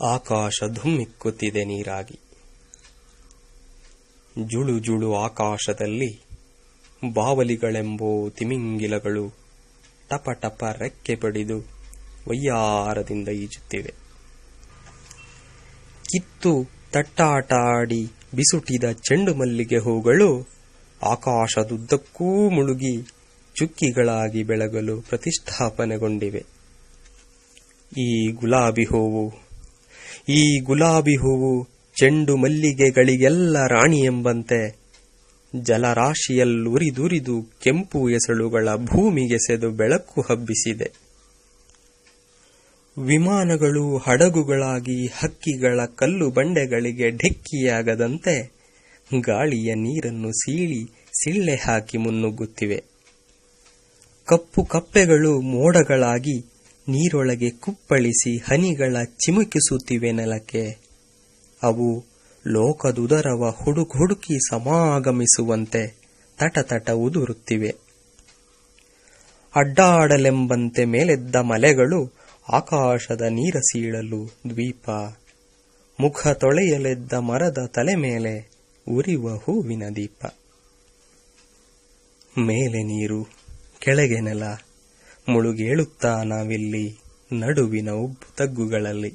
ಆಕಾಶ ಧುಮ್ಮಿಕ್ಕುತ್ತಿದೆ ನೀರಾಗಿ. ಜುಳು ಜುಳು ಆಕಾಶದಲ್ಲಿ ಬಾವಲಿಗಳೆಂಬೋ ತಿಮಿಂಗಿಲಗಳು ಟಪ ಟಪ ರೆಕ್ಕೆ ಬಡಿದು ವಯ್ಯಾರದಿಂದ ಈಜುತ್ತಿವೆ. ಕಿತ್ತು ತಟ್ಟಾಟಾಡಿ ಬಿಸುಟಿದ ಚೆಂಡು ಮಲ್ಲಿಗೆ ಹೂಗಳು ಆಕಾಶದುದ್ದಕ್ಕೂ ಮುಳುಗಿ ಚುಕ್ಕಿಗಳಾಗಿ ಬೆಳಗಲು ಪ್ರತಿಷ್ಠಾಪನೆಗೊಂಡಿವೆ. ಈ ಗುಲಾಬಿ ಹೂವು ಈ ಗುಲಾಬಿ ಹೂವು ಚೆಂಡು ಮಲ್ಲಿಗೆಗಳಿಗೆಲ್ಲ ರಾಣಿ ಎಂಬಂತೆ ಜಲರಾಶಿಯಲ್ಲುರಿದುರಿದು ಕೆಂಪು ಎಸಳುಗಳ ಭೂಮಿಗೆಸೆದು ಬೆಳಕು ಹಬ್ಬಿಸಿದೆ. ವಿಮಾನಗಳು ಹಡಗುಗಳಾಗಿ ಹಕ್ಕಿಗಳ ಕಲ್ಲು ಬಂಡೆಗಳಿಗೆ ಢಿಕ್ಕಿಯಾಗದಂತೆ ಗಾಳಿಯ ನೀರನ್ನು ಸೀಳಿ ಸಿಳ್ಳೆ ಹಾಕಿ ಮುನ್ನುಗ್ಗುತ್ತಿವೆ. ಕಪ್ಪು ಕಪ್ಪೆಗಳು ಮೋಡಗಳಾಗಿ ನೀರೊಳಗೆ ಕುಪ್ಪಳಿಸಿ ಹನಿಗಳ ಚಿಮುಕಿಸುತ್ತಿವೆ ನೆಲಕ್ಕೆ ಅವು ಲೋಕದುದರವ ಹುಡುಕ್ ಹುಡುಕಿ ಸಮಾಗಮಿಸುವಂತೆ ತಟತಟ ತಟ ಉದುರುತ್ತಿವೆ. ಅಡ್ಡಾಡಲೆಂಬಂತೆ ಮೇಲೆದ್ದ ಮಲೆಗಳು ಆಕಾಶದ ನೀರ ಸೀಳಲು ದ್ವೀಪ. ಮುಖ ತೊಳೆಯಲೆದ್ದ ಮರದ ತಲೆ ಮೇಲೆ ಉರಿವ ಹೂವಿನ ದೀಪ. ಮೇಲೆ ನೀರು, ಕೆಳಗೆ ನೆಲ ಮುಳುಗೇಳುತ್ತಾ ನಾವಿಲ್ಲಿ ನಡುವಿನ ಉಬ್ಬು ತಗ್ಗುಗಳಲ್ಲಿ.